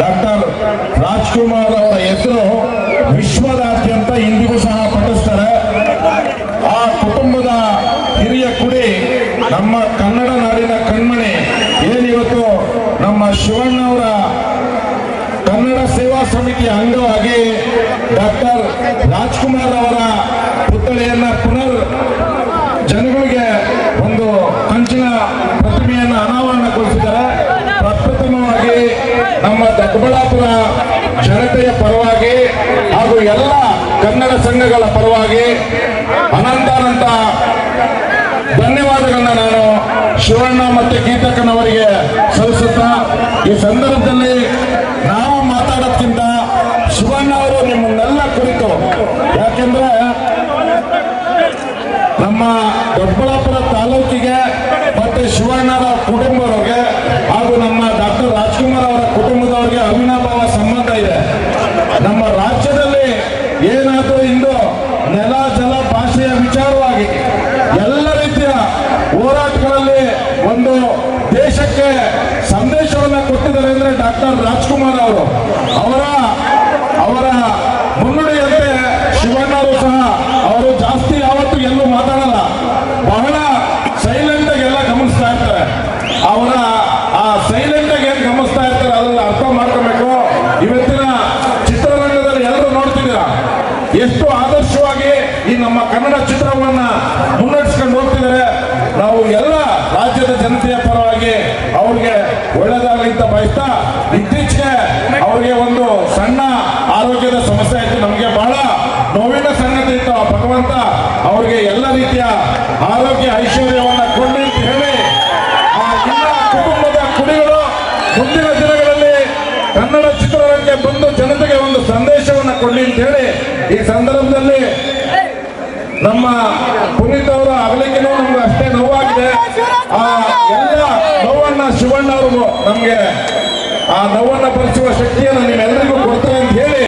Doctor Raj Kumar Chikkaballapur ಜನತೆಯ ಪರವಾಗಿ ಹಾಗೂ ಎಲ್ಲ ಕನ್ನಡ ಸಂಘಗಳ ಪರವಾಗಿ ಅನಂತಾನಂತ ಧನ್ಯವಾದಗಳನ್ನು ನಾನು ಶಿವಣ್ಣ ಮತ್ತು ಗೀತಕ್ಕನವರಿಗೆ ಸಲ್ಲಿಸುತ್ತಾ, ಈ ಸಂದರ್ಭದಲ್ಲಿ ನಾವು ಮಾತಾಡೋದಕ್ಕಿಂತ ಶಿವಣ್ಣ ಅವರು ನಿಮ್ಮನ್ನೆಲ್ಲ ಕುರಿತು, ಯಾಕೆಂದ್ರೆ ನಮ್ಮ ದೊಡ್ಡಬಳ್ಳಾಪುರ ತಾಲೂಕಿಗೆ ಮತ್ತು ಶಿವಣ್ಣರ ಕುಟುಂಬದವ್ರಿಗೆ ಹಾಗೂ ನಮ್ಮ ಡಾಕ್ಟರ್ ರಾಜ್ಕುಮಾರ್ ಅವರ ಕುಟುಂಬ ಅವರಿಗೆ ಅವಿನಾಭಾವ ಸಂಬಂಧ ಇದೆ. ನಮ್ಮ ರಾಜ್ಯ ಇತ್ತೀಚೆಗೆ ಅವರಿಗೆ ಒಂದು ಸಣ್ಣ ಆರೋಗ್ಯದ ಸಮಸ್ಯೆ ಆಯಿತು. ನಮಗೆ ಬಹಳ ನೋವಿನ ಸಂಗತಿ ಇತ್ತು ಭಗವಂತ ಅವರಿಗೆ ಎಲ್ಲ ರೀತಿಯ ಆರೋಗ್ಯ ಐಶ್ವರ್ಯವನ್ನು ಕೊಡಿ ಅಂತ ಹೇಳಿ ಆ ಎಲ್ಲ ಕುಟುಂಬದ ಕುಡಿಗಳು ಮುಂದಿನ ದಿನಗಳಲ್ಲಿ ಕನ್ನಡ ಚಿತ್ರರಂಗಕ್ಕೆ ಬಂದು ಜನತೆಗೆ ಒಂದು ಸಂದೇಶವನ್ನು ಕೊಡಿ ಅಂತ ಹೇಳಿ ಈ ಸಂದರ್ಭದಲ್ಲಿ ನಮ್ಮ ಪುನೀತ್ ಅವರ ಅಗಲಿಕೆನೂ ನಮ್ಗೆ ಅಷ್ಟೇ ನೋವಾಗಿದೆ. ಆ ಎಲ್ಲ ನೋವನ್ನ ಶಿವಣ್ಣ ಅವರು ನಮ್ಗೆ ಆ ನೋವನ್ನು ಭರಿಸುವ ಶಕ್ತಿಯನ್ನು ನಿಮ್ಮೆಲ್ಲರಿಗೂ ಕೊಡ್ತಾರೆ ಅಂತ ಹೇಳಿ.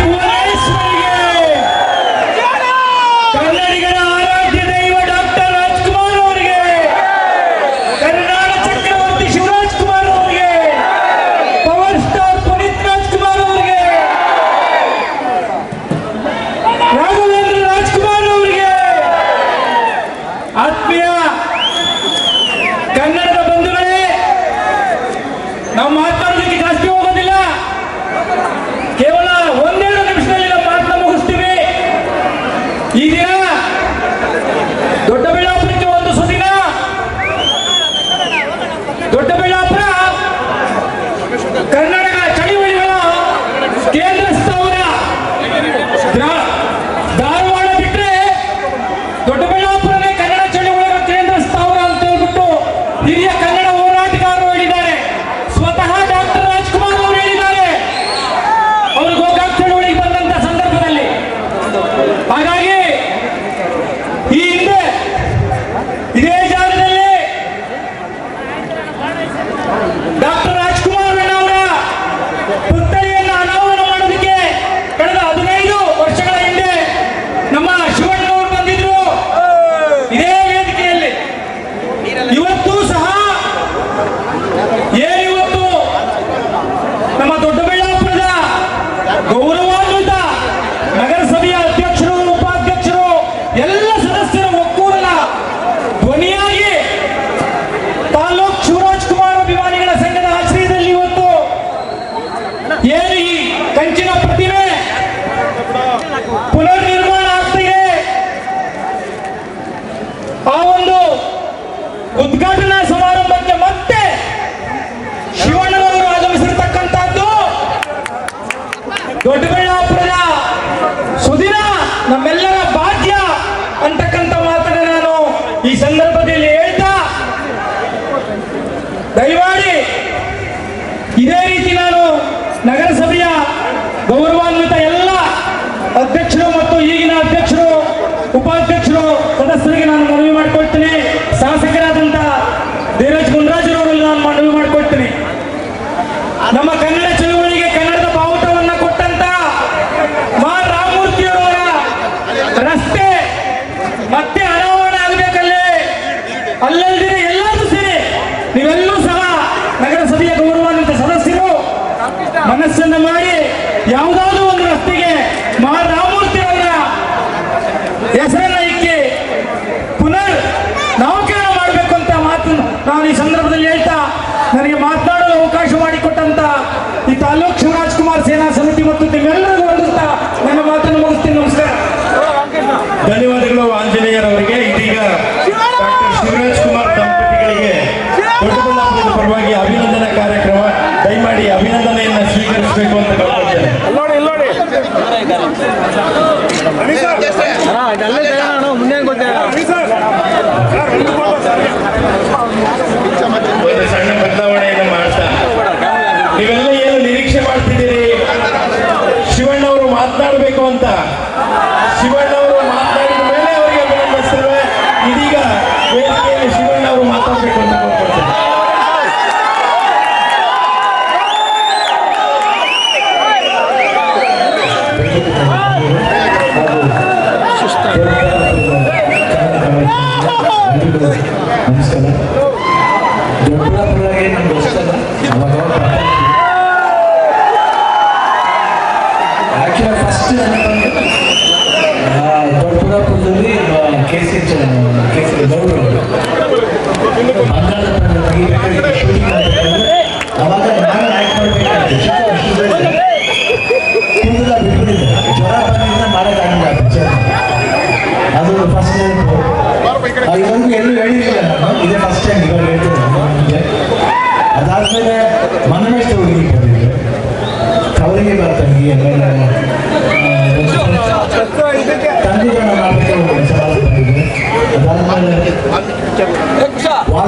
ನಮಸ್ಕಾರ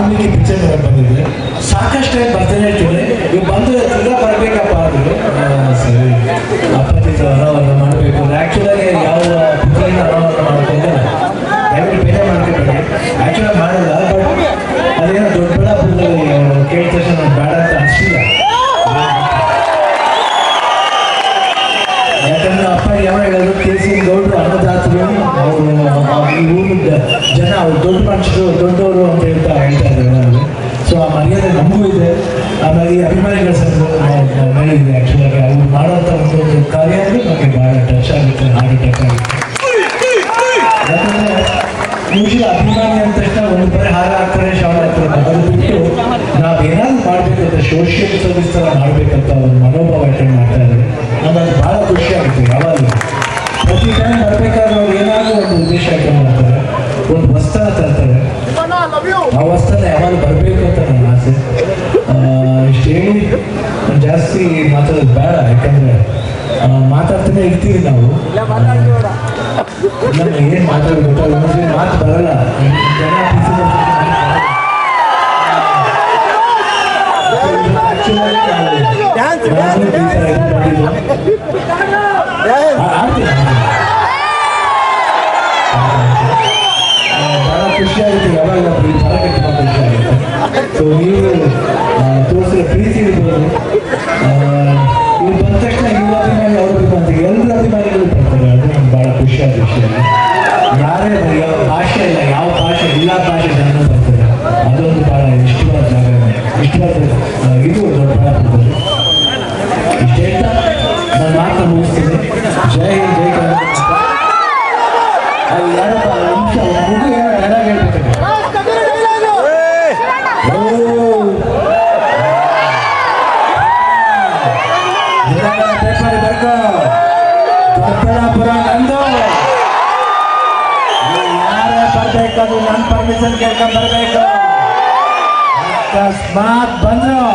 ಆರನೇ ಪಿಕ್ಚರ್ ಬಂದಿದೆ ಸಾಕಷ್ಟು ಬರ್ತದೆ ಒಂದು ಉದ್ದೇಶ ಇಟ್ಕೊಂಡು ಮಾಡ್ತಾರೆ ಒಂದು ವಸ್ತನ ತರ್ತಾರೆ ಆ ವಸ್ತನ ಯಾವಾಗ ಬರಬೇಕು ಅಂತ ನನ್ನ ಆಸೆ. ಇಷ್ಟೇನು ಜಾಸ್ತಿ ಮಾತಾಡೋದು ಬೇಡ ಯಾಕಂದ್ರೆ ಮಾತಾಡ್ತಾನೆ ಇರ್ತೀವಿ ನಾವು. ನಮ್ಗೆ ಏನು ಮಾತಾಡಬೇಕು ಮಾತು ಬರಲ್ಲ. ಡ್ಯಾನ್ಸ್ ಡ್ಯಾನ್ಸ್ ಡ್ಯಾನ್ಸ್ ಖುಷಿ ಆಗುತ್ತೆ ಯಾವಾಗ ಬರ ಕಟ್ಟಿ ಸೊ ನೀವು ತೋರಿಸಿದ ಪ್ರೀತಿ ಇರ್ಬೋದು. ನೀವು ಬಂದ ತಕ್ಷಣ ನಿಮ್ಮ ಅಭಿಮಾನಿ ಅವ್ರು ಬೇಕು ಅಂತ ಎಲ್ಲರ ಅಭಿಮಾನಿಗಳು ಅದು ನಮ್ಗೆ ಭಾಳ ಖುಷಿಯಾದ ವಿಷಯ. ಯಾರೇ ಯಾವ ಭಾಷೆ ಇಲ್ಲ, ಯಾವ ಭಾಷೆ ಇಲ್ಲ ಭಾಷೆ ಜನ ಬರ್ತಾರೆ. ಅದೊಂದು ಭಾಳ ಇಷ್ಟವಾದ ಜಾಗ ಇಷ್ಟವಾದ ಇದು ದೊಡ್ಡಬಳ್ಳಾಪುರದಲ್ಲಿ ಇಷ್ಟೇ ನನ್ನ ಮಾತು ಮುಗಿಸ್ತೀನಿ. ಜೈ ಜೈ ಕರ್ನಾಟಕ. ಅಲ್ಲಿ ಯಾರಪ್ಪ ನಿಮಿಷ ಮುಗಿಯ दर्शन के अंदर बैठो अकस्मात बन रहा।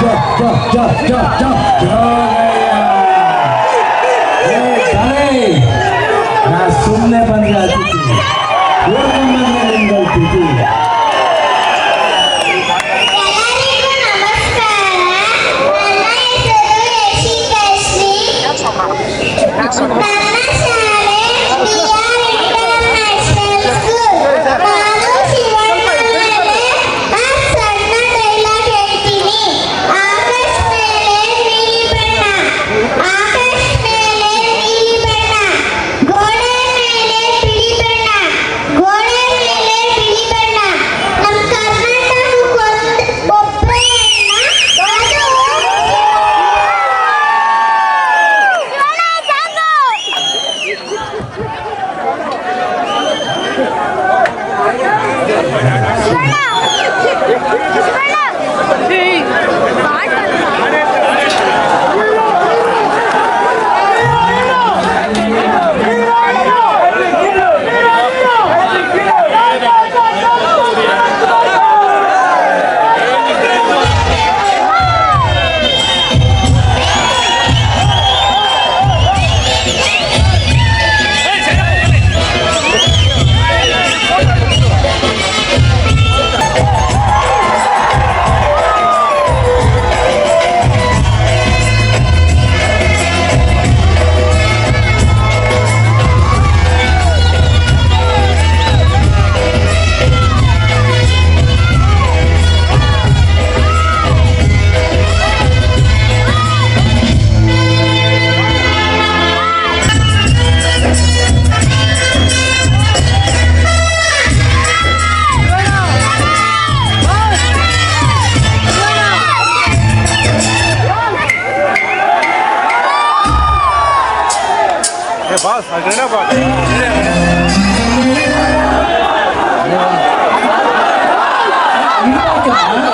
चप चप चप चप चप गया। हाँ, सुनने बन गया। बन गया 것 같아요. 네. 네.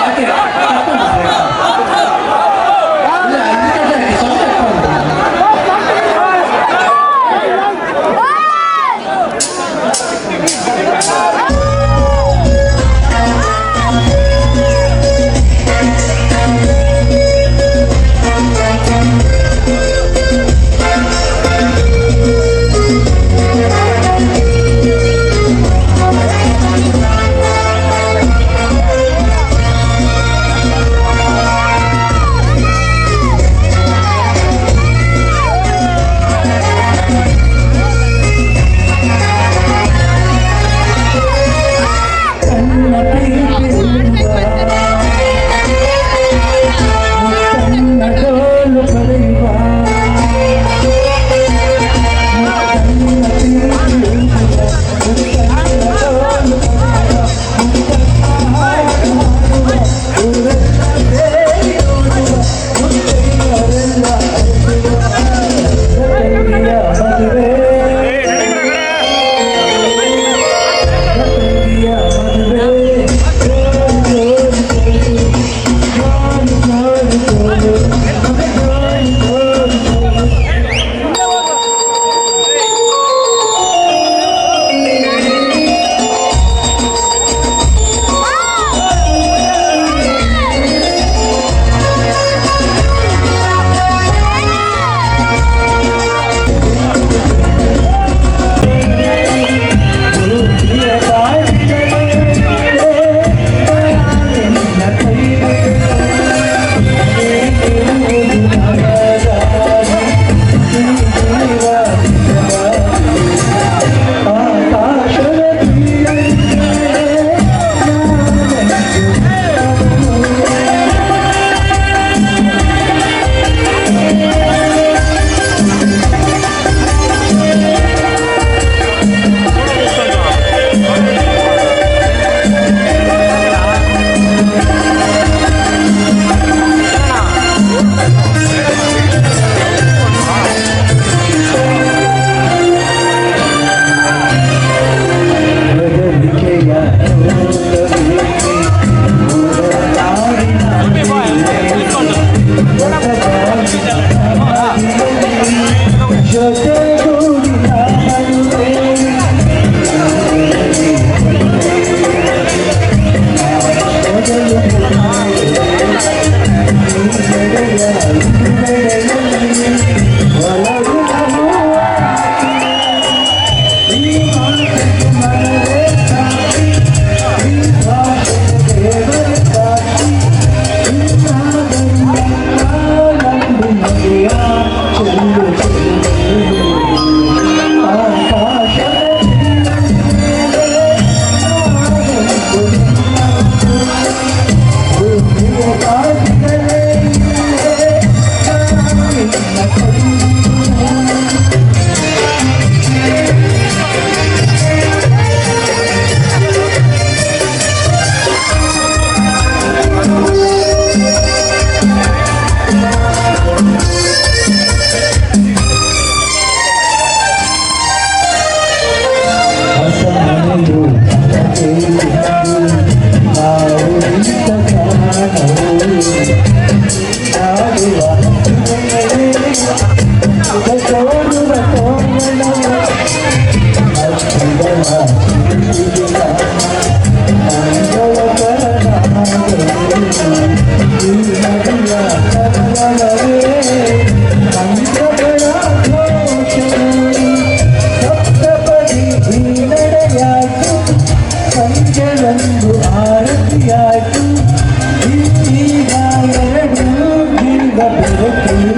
the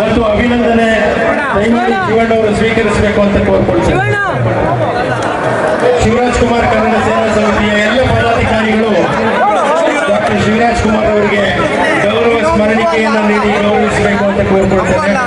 ಮತ್ತು ಅಭಿನಂದನೆ. ಶಿವಣ್ಣವರು ಸ್ವೀಕರಿಸಬೇಕು ಅಂತ ಕೋರ್ಕೊಳ್ತಾರೆ ಶಿವರಾಜ್ ಕುಮಾರ್ ಕನ್ನಡ ಸೇವಾ ಸಮಿತಿಯ ಎಲ್ಲ ಪದಾಧಿಕಾರಿಗಳು ಡಾಕ್ಟರ್ ಶಿವರಾಜ್ ಕುಮಾರ್ ಅವರಿಗೆ ಗೌರವ ಸ್ಮರಣಿಕೆಯನ್ನು ನೀಡಿ ಗೌರವಿಸಬೇಕು ಅಂತ ಕೋರ್ಕೊಳ್ತೇನೆ.